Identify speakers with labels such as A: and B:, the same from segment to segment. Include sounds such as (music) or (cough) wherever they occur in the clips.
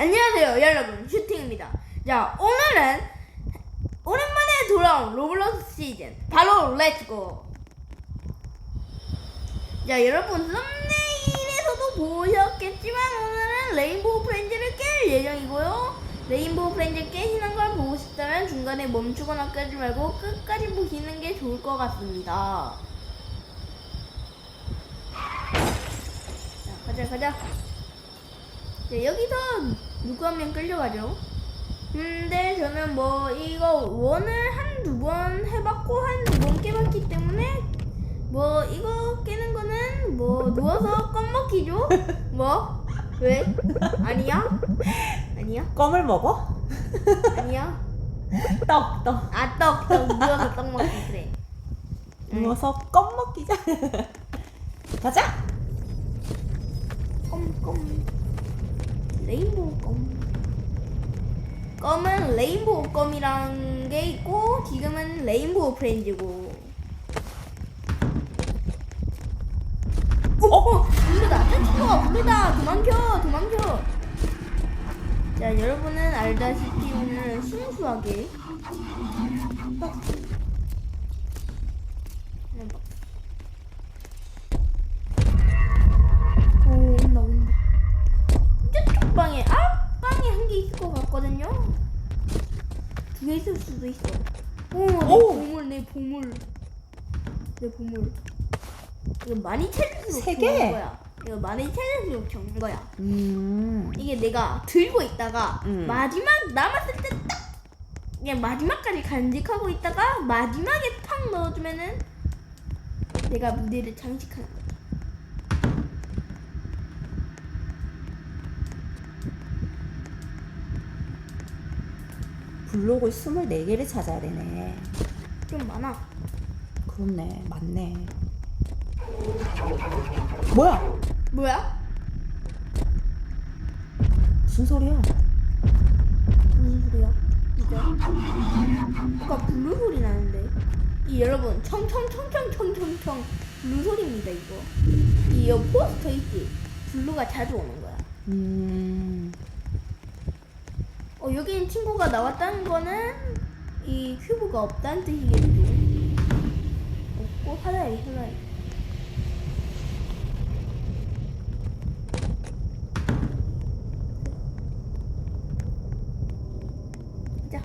A: 안녕하세요 여러분. 슈팅입니다. 자 오늘은 오랜만에 돌아온 로블록스 시즌. 바로 렛츠고 자 여러분 썸네일에서도 보셨겠지만 오늘은 레인보우 프렌즈를 깰 예정이고요. 레인보우 프렌즈 깨시는 걸 보고 싶다면 중간에 멈추거나 끄지 말고 끝까지 보시는 게 좋을 것 같습니다. 자 가자 가자. 네, 여기서 누구 한 명 끌려가죠. 근데 저는 뭐 이거 원을 한 두 번 해봤고 한 두 번 깨봤기 때문에 뭐 이거 깨는 거는 뭐 누워서 껌 먹기죠. 뭐 왜? 아니야? 아니야?
B: 껌을 먹어?
A: 아니야?
B: 떡, 떡.
A: 아 떡 떡 누워서 떡 먹기 그래. 응.
B: 누워서 껌 먹기자. (laughs) 가자.
A: 껌 껌 레인보우 껌. 껌은 레인보우 껌이란 게 있고 지금은 레인보우 프렌즈고. 어, 어 블루다. 탄친구가 블루다. 도망쳐 도망쳐. 자 여러분은 알다시피 오늘은 순수하게. 오 온다 온다 저쪽 방에 앞방에 한 개 있을 것 같거든요 두 개 있을 수도 있어 오 내
B: 오!
A: 보물 내 보물 내 보물 이거 많이 찾을수록
B: 세
A: 좋은? 거야 이거 많이 찾을수록 좋은 거야
B: 음.
A: 이게 내가 들고 있다가
B: 음.
A: 마지막 남았을 때 딱 그냥 마지막까지 간직하고 있다가 마지막에 탁 넣어주면은 내가 무대를 장식하는 거야
B: 블록을 24개를 찾아야 되네.
A: 좀 많아
B: 그렇네. 맞네. 뭐야?
A: 뭐야?
B: 무슨 소리야?
A: 무슨 소리야? 이거? 아까 블루 소리 나는데. 이 여러분 청청청청청청청 블루 소리입니다 이거. 이 여기 포스터 있지? 블루가 자주 오는 거야.
B: 음.
A: 어 여기 친구가 나왔다는 거는 이 큐브가 없다는 뜻이겠죠. 없고 하나에 하나에. 자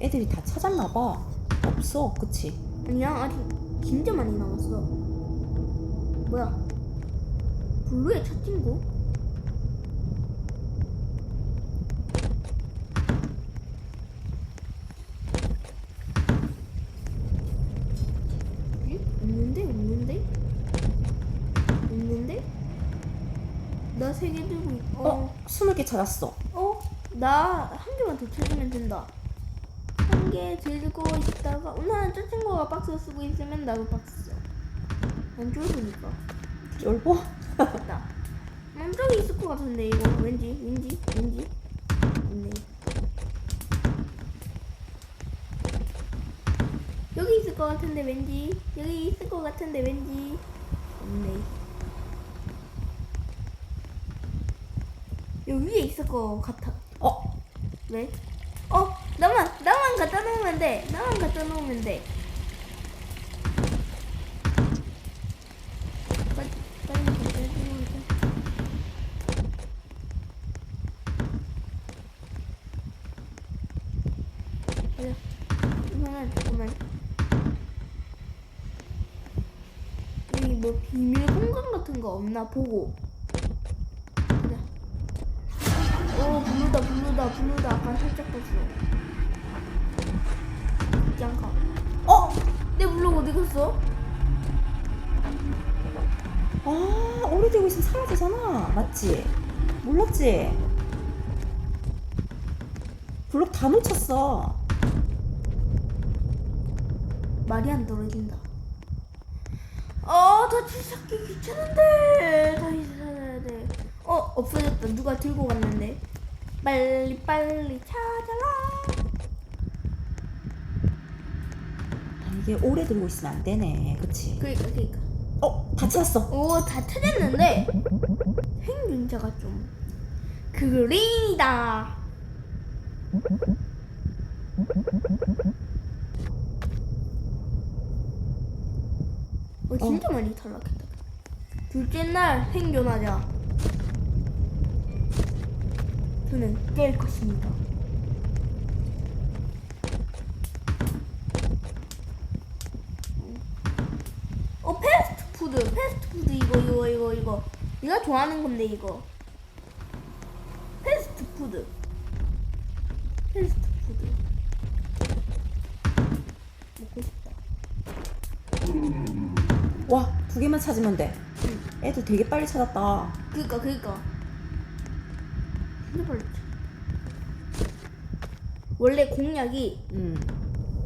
B: 애들이 다 찾았나 봐. 없어. 그치?
A: 아니야 아직 진짜 많이 남았어. 뭐야? 블루의 첫 친구? 응? 없는데 없는데 없는데? 나 세 개 들고 있. 어?
B: 어? 20개 찾았어.
A: 어? 나 한 개만 더 찾으면 된다. 한 개 들고 있다가 오늘 저 친구가 박스 쓰고 있으면 나도 박스 써. 안 쫄으니까.
B: 쫄보?
A: 음, 저기 있을 것 같은데 이거 왠지 왠지 왠지 있네. 여기 있을 것 같은데 왠지 여기 있을 것 같은데 왠지 없네. 여기 위에 있을 것 같아.
B: 어?
A: 왜? 어 나만 나만 갖다 놓으면 돼. 나만 갖다 놓으면 돼. 빨리 빨리 갖다 놓으면 돼. 가자. 이거는 잠깐만. 여기 뭐 비밀 공간 같은 거 없나 보고. 블루다 블루다 블루다 아까 살짝 봤어. 짱가. 어? 내 블루 어디 갔어?
B: 아, 오래되고 있으면 사라지잖아. 맞지? 몰랐지? 블록 다 놓쳤어.
A: 말이 안 떨어진다. 아, 다시 찾기 귀찮은데. 다시 찾아야 돼. 어, 없어졌다. 누가 들고 갔는데. 빨리 빨리 찾아라.
B: 아, 이게 오래 들고 있으면 안 되네. 그치?
A: 그러니까 그러니까.
B: 어, 다 찾았어.
A: 오, 다 찾았는데 생존자가 좀 그린이다. 어 진짜 많이 탈락했다. 둘째 날 생존하자. 저는 깰 것입니다. 어 패스트푸드 패스트푸드 이거 이거 이거 이거. 네가 좋아하는 건데 이거. 패스트푸드. 패스트푸드. 먹고 싶다.
B: 와, 두 개만 찾으면 돼. 애들 되게 빨리 찾았다.
A: 그니까 그니까 쳐. 원래 공략이
B: 음.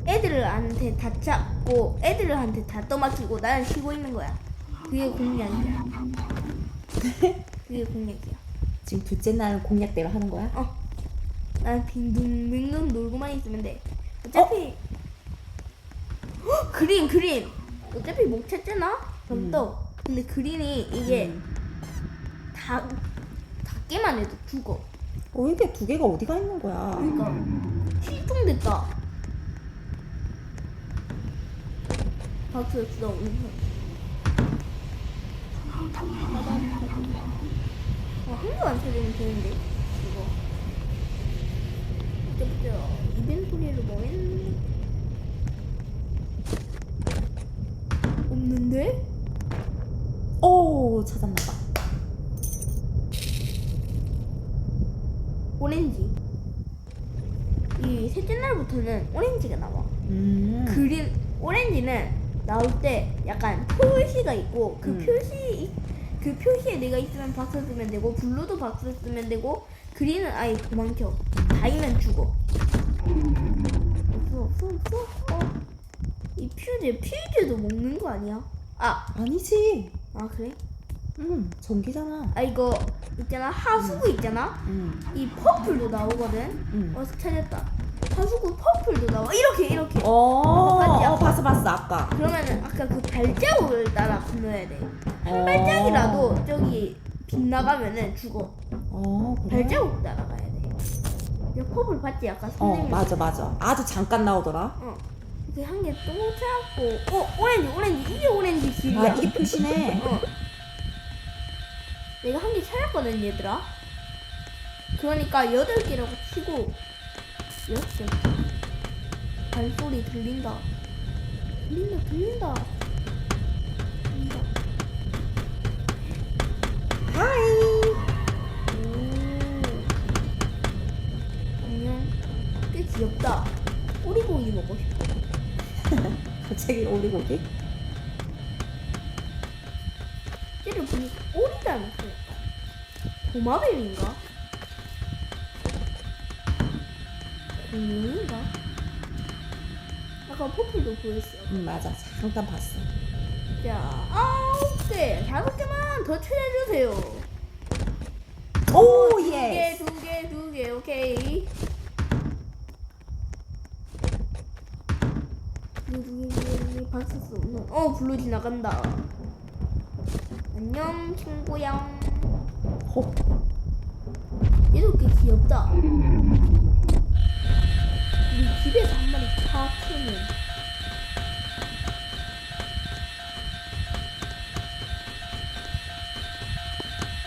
A: 애들한테 다 잡고 애들한테 다 떠맡기고 나는 쉬고 있는 거야 그게 공략이야 그게 공략이야
B: 지금 둘째 날 공략대로 하는 거야?
A: 어. 난 빙둥빙둥 놀고만 있으면 돼. 어차피 헉, 그린 그린. 어차피 못 찾잖아. 그럼
B: 음.
A: 또. 근데 그린이 이게
B: 음.
A: 다 닿기만 해도 죽어.
B: 어, 이게 두 개가 어디가 있는 거야?
A: 그러니까 실종됐다. 박수 주다 오는 어, 한도 안 찾으면 되는데 이거. 그때부터 이벤토리를 뭐 했는데 없는데?
B: 오, 찾았나 봐.
A: 오렌지. 이 셋째 날부터는 오렌지가 나와.
B: 음.
A: 그린 오렌지는 나올 때 약간 표시가 있고 그
B: 음.
A: 표시 그 표시에 내가 있으면 박스 쓰면 되고 블루도 박스 쓰면 되고 그린은 아예 도망쳐 다이면 죽어 없어 없어 없어 어. 이 퓨즈 퓨즈도 먹는 거 아니야? 아,
B: 아니지.
A: 아 그래?
B: 음, 전기잖아.
A: 아 이거 있잖아 하수구 있잖아
B: 음.
A: 이 퍼플도 나오거든
B: 음.
A: 어 찾았다 하수구 퍼플도 나와 이렇게 이렇게
B: 어,
A: 맞지?
B: 어, 봤어, 봤어, 아까.
A: 그러면은 아까 그 발자국을 따라 건너야 돼. 한
B: 어.
A: 발짝이라도 저기 빗나가면은 죽어.
B: 어, 그래?
A: 발자국 따라가야 돼. 내가 컵을 봤지 아까
B: 어,
A: 선생님.
B: 맞아, 맞아. 아주 잠깐 나오더라.
A: 어. 이렇게 한개똥 찾았고, 어 오렌지 오렌지 이게 오렌지 길이야.
B: 아, 이게 표시네.
A: 어. 내가 한 개 찾았거든 얘들아. 그러니까 여덟 개라고 치고 개. 발소리 들린다. 들린다 들린다. 들린다.
B: 하이.
A: 오. 안녕. 꽤 귀엽다. 오리고기 먹고 싶어. (laughs)
B: 갑자기 오리고기?
A: 쟤를 보니까 오리 닮았어. 도마뱀인가? 공룡인가? 아까 퍼플도 보였어.
B: 음, 맞아. 잠깐 봤어.
A: 자, 아홉 개, 다섯 개만 더 찾아주세요.
B: 오,
A: 두 개,
B: 예.
A: 두 개, 두 개, 오케이. 박스 쏘는 어 블루 지나간다. 안녕 친구야.
B: 호.
A: 얘도 꽤 귀엽다. 집에서 한 마리 다 키우면.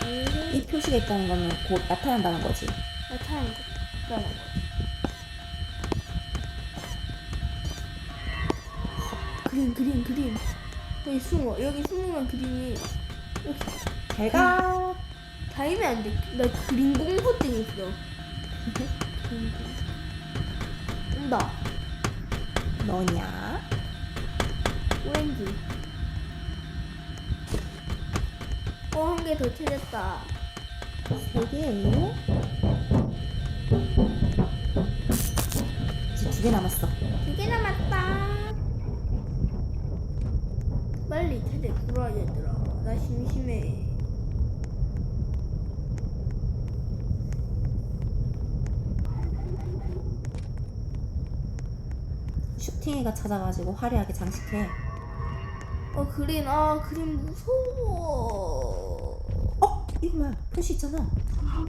A: 음,
B: 이 표시가 있다는 거는 곧 나타난다는 거지.
A: 나타나는 거. 나타나는 거. 그림 그림 그림 여기 숨어 여기 숨으면 그림이 이렇게
B: 제가
A: 다이면 안 돼 나 그림 (laughs) 공포증 있어 그림 공포. 온다
B: 너냐?
A: 오렌지 어 한 개 더 찾았다
B: 세 개. 이제 두 개 남았어.
A: 두 개 남았다 빨리 찾아 구라 얘들아 나 심심해
B: 슈팅이가 찾아가지고 화려하게 장식해.
A: 어 그림 아 그림 무서워
B: 어, 이거 뭐야? 표시 있잖아.
A: 아,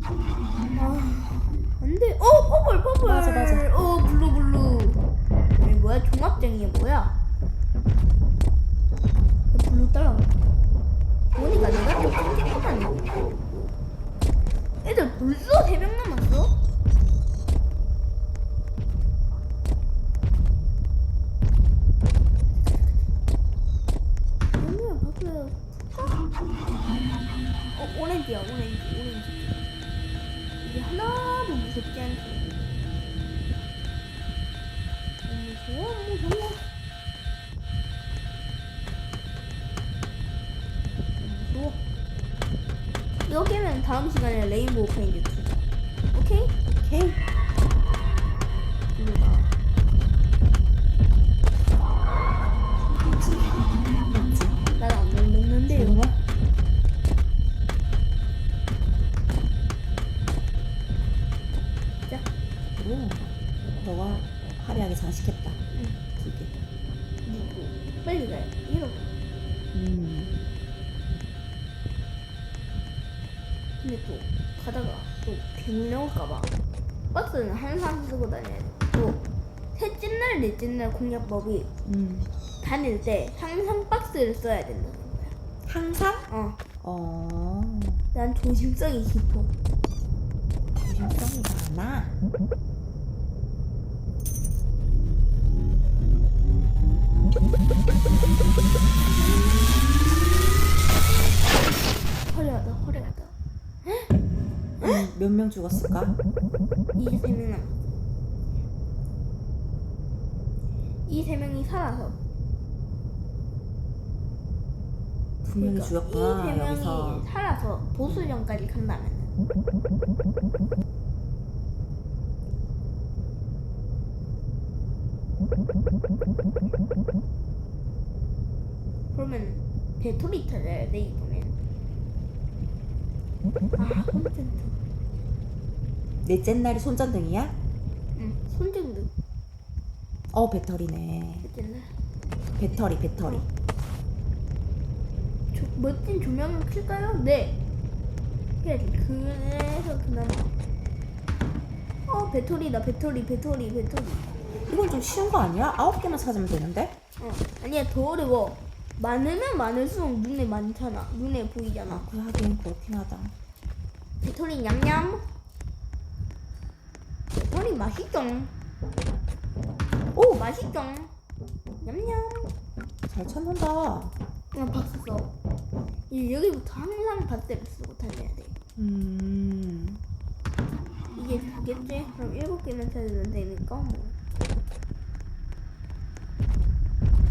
A: 안 돼. 어, 퍼플, 퍼플.
B: 맞아, 맞아.
A: 어, 블루, 블루. 이게 뭐야? 종합장이 뭐야? 왜 블루 따라가. 보니까 내가 좀 깜찍하다니. 애들 벌써 3명 남았어? 아니야, 바꿔요. 어, 오렌지야, 오렌지, 오렌지. 이게 하나도 무섭지 않지. 어, 무서워, 무서워. 어, 무서워. 이거 깨면 다음 시간에 레인보우 페인트 2. 오케이?
B: 오케이. 화려하게 장식했다.
A: 응.
B: 두 개.
A: 누구? 빨리 가요. 이러고.
B: 음.
A: 근데 또 가다가 또 괴물 나올까봐 박스는 항상 쓰고 다녀야 돼. 또 셋째 날, 넷째 날 공략법이
B: 음.
A: 다닐 때 항상 박스를 써야 된다는 거야.
B: 항상?
A: 어,
B: 어.
A: 난 조심성이 깊어.
B: 조심성이 많아.
A: 화려하다, 화려하다.
B: 음, 몇명 죽었을까?
A: 이제 세 명 남았어. 이세 명이 살아서.
B: 두 명이
A: 그러니까
B: 죽었구나
A: 이세 명이
B: 여기서.
A: 살아서 보수전까지 간다면. 그러면 배터리 찾아야 돼 이번엔. 아 손전등.
B: 넷째 날이 손전등이야?
A: 응 손전등.
B: 어 배터리네.
A: 어쨌나.
B: 배터리 배터리.
A: 조, 멋진 조명을 켤까요? 네. 해야지. 그래서 그나마. 어 배터리다 배터리 배터리 배터리.
B: 이건 좀 쉬운 거 아니야? 아홉 개만 찾으면 되는데?
A: 어 아니야 더 어려워. 많으면 많을수록 눈에 많잖아. 눈에 보이잖아.
B: 아, 그래 하긴 그렇긴 하다.
A: 배터리 냠냠. 배터리 맛있죠? 오 맛있죠? 냠냠.
B: 잘 찾는다.
A: 그냥 박수 써. 이 여기부터 항상 박스를 쓰고 다녀야 돼.
B: 음.
A: 이게 두 개째? 그럼 일곱 개만 찾으면 되니까 뭐. 이렇게 이렇게 하는 거야.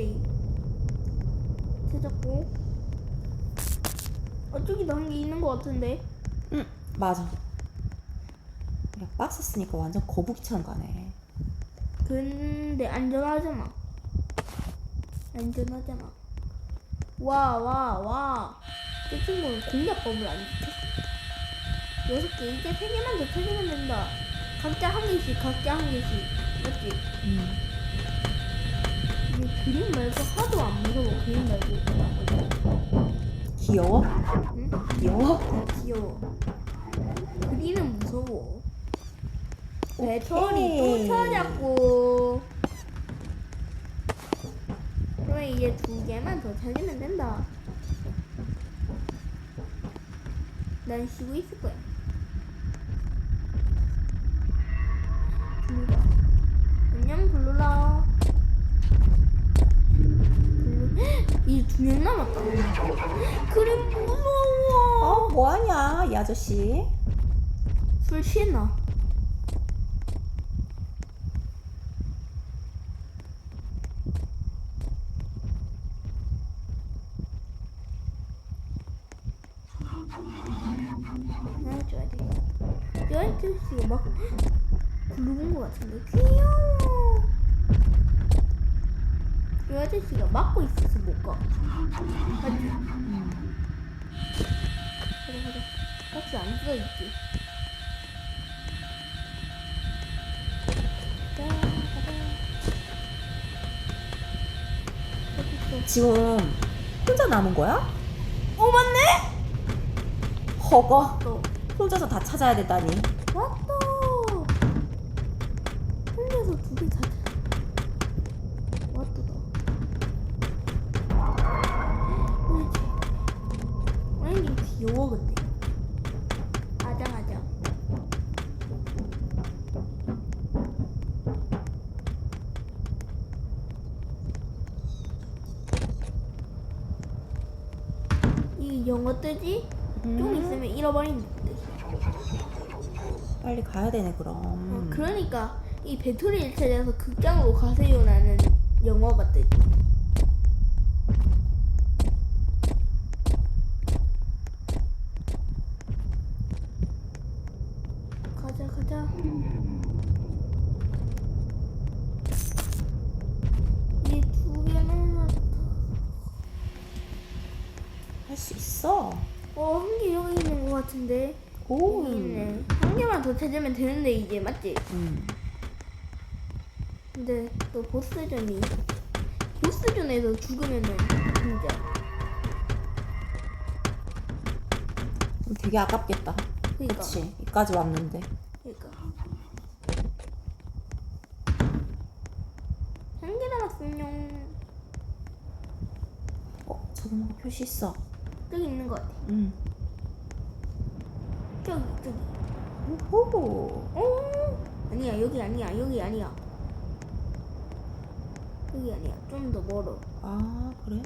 A: 오케이 찾았고. 어 저기도 한개 있는 것 같은데.
B: 응, 맞아. 야, 박스 쓰니까 완전 거북이처럼 가네.
A: 근데 안전하잖아. 안전하잖아. 와 와와저 친구는 공략법을 안 지켰어 여섯 개 이제 세 개만 더 찾으면 된다. 각자 한 개씩 각자 한 개씩. 맞지?
B: 음.
A: 그림 말고 하도 안 무서워 그림 말고
B: 귀여워?
A: 응?
B: 귀여워?
A: 아, 귀여워. 그리는 무서워. 배터리 또 찾았고. 그러면 이제 두 개만 더 찾으면 된다. 난 쉬고 있을 거야. 명 남았다. 그림 무서워.
B: 어, 뭐하냐, 이 아저씨?
A: 술 취했나? 아 줘야 돼. 이 아저씨가 막 굴러본 것 같은데 귀여워. 이 아저씨가 막고 있어서 못 가. 맞지?
B: 음.
A: 가자 가자. 박스 안 써 있지. 자 가자. 어디 있어?
B: 지금 혼자 남은 거야?
A: 어 맞네.
B: 허거.
A: 또.
B: 혼자서 다 찾아야 되다니.
A: 왔다. 혼자서 두 개 찾아. 귀여워 근데. 아장아장. 이 영어 뜨지? 좀
B: 음.
A: 있으면 잃어버린다.
B: 빨리 가야 되네 그럼.
A: 어, 그러니까 이 배터리를 찾아서 극장으로 가세요라는 영어가 뜨지. 가자 가자. 이 두 개는 맞다.
B: 할 수 있어.
A: 어, 한 개 여기 있는 것 같은데.
B: 오.
A: 여기 있네. 한 개만 더 찾으면 되는데 이제 맞지?
B: 음.
A: 근데 또 보스전이 보스전에서 죽으면은 진짜
B: 되게 아깝겠다.
A: 그니까
B: 그치. 이까지 왔는데.
A: 그니까 한 개 남았으면
B: 어, 저기 뭔가 표시 있어.
A: 저기 있는 것 같아
B: 음.
A: 저기 저기
B: 오호.
A: 어 아니야 여기 아니야 여기 아니야 여기 아니야 좀 더 멀어
B: 아, 그래?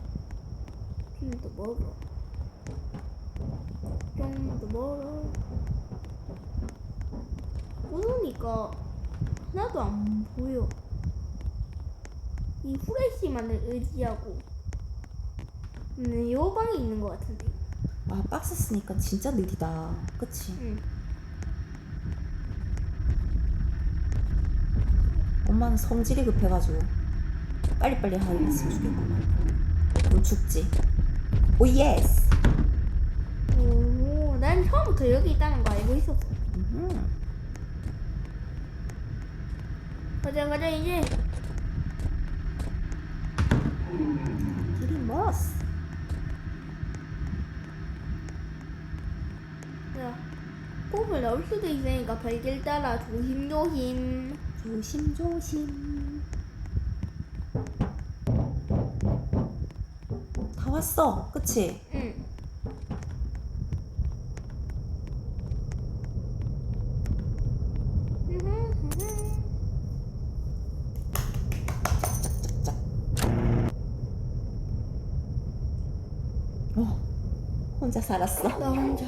A: 좀 더 멀어 좀 더 멀어 모르니까 하나도 안 보여 이 후레쉬만을 의지하고 음, 요 방에 있는 것 같은데
B: 아, 박스 쓰니까 진짜 느리다. 그치?
A: 응.
B: 엄마는 성질이 급해가지고 빨리빨리 하게 했으면 좋겠구만. 그럼 죽지. 오, 예스!
A: 오, 난 처음부터 여기 있다는 거 알고 있었어
B: 음흠.
A: 가자 가자 이제
B: 길이 멀었어.
A: 야 꼽을 넣을 수도 있으니까 발길 따라 조심조심
B: 조심조심. 다 왔어. 그치?
A: 응.
B: 어, 혼자 살았어.
A: 나 혼자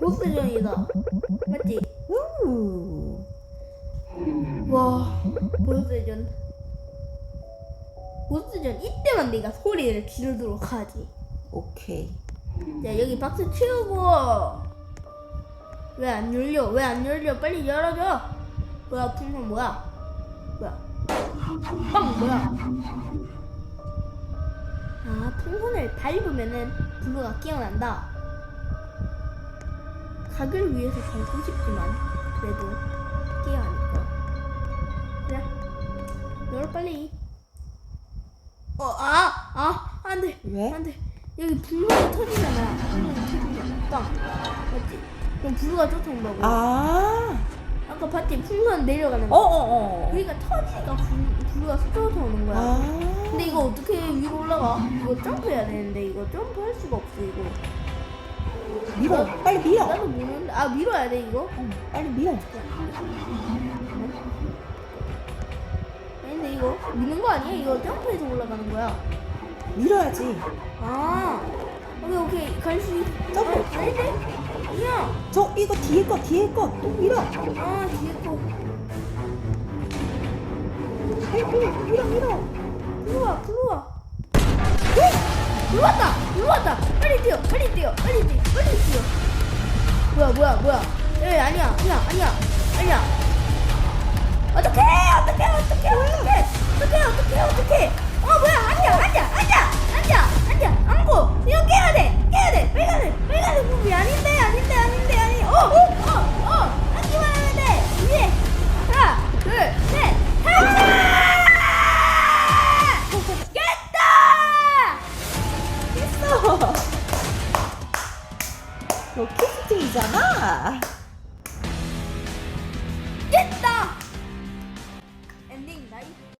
A: 보스전이다 맞지?
B: 우.
A: 와 보스전 보스전 이때만 내가 소리를 지르도록 하지.
B: 오케이.
A: 자 여기 박스 치우고. 왜 안 열려? 왜 안 열려? 빨리 열어줘. 뭐야 풍선 뭐야? 뭐야? 빵 뭐야? 아 풍선을 밟으면은 블루가 깨어난다. 각을 위해서 밟고 싶지만. 그래도 그래 열어 빨리 어 아 아 안 돼
B: 왜?
A: 안 돼 여기 블루가 터지잖아 블루가 터지잖아 빵 맞지? 그럼 블루가 쫓아온다고
B: 아.
A: 아까 봤지? 풍선 내려가는 거
B: 어어어.
A: 그러니까 터지니까 블- 블루가 쫓아오는 거야
B: 아.
A: 근데 이거 어떻게 위로 올라가? 이거 점프해야 되는데 이거 점프할 수가 없어 이거
B: 밀어. 빨리 밀어.
A: 나도 모르는데 아 밀어야 돼 이거?
B: 어, 빨리 밀어.
A: 이거 미는 거 아니야? 이거 점프해서 올라가는 거야
B: 밀어야지.
A: 아 오케이 오케이 갈 수 있..
B: 점프.
A: 아, 아닌데? 야!
B: 저 이거 뒤에 거 뒤에 거 또 밀어.
A: 아 뒤에 거
B: 빨리 밀어 밀어 밀어.
A: 들어와 들어와
B: 어?
A: 올라왔다 올라왔다 빨리 뛰어 빨리 뛰어 빨리 뛰어 빨리 뛰어 뭐야 뭐야 뭐야 에 아니야 아니야 아니야 아니야 어떡해 어떡해 어떡해 어떡해. 어떡해 어떡해 어떡해. 어 뭐야 앉아 앉아 앉아 앉아 앉아. 앉고 이거 깨야 돼 깨야 돼. 빨간색 빨간색 부비 아닌데 아닌데 아닌데 아니. 어어어 앉기만 하면 돼. 위에. 하나 둘셋. 깼다!
B: 했어. 너 키스팅이잖아.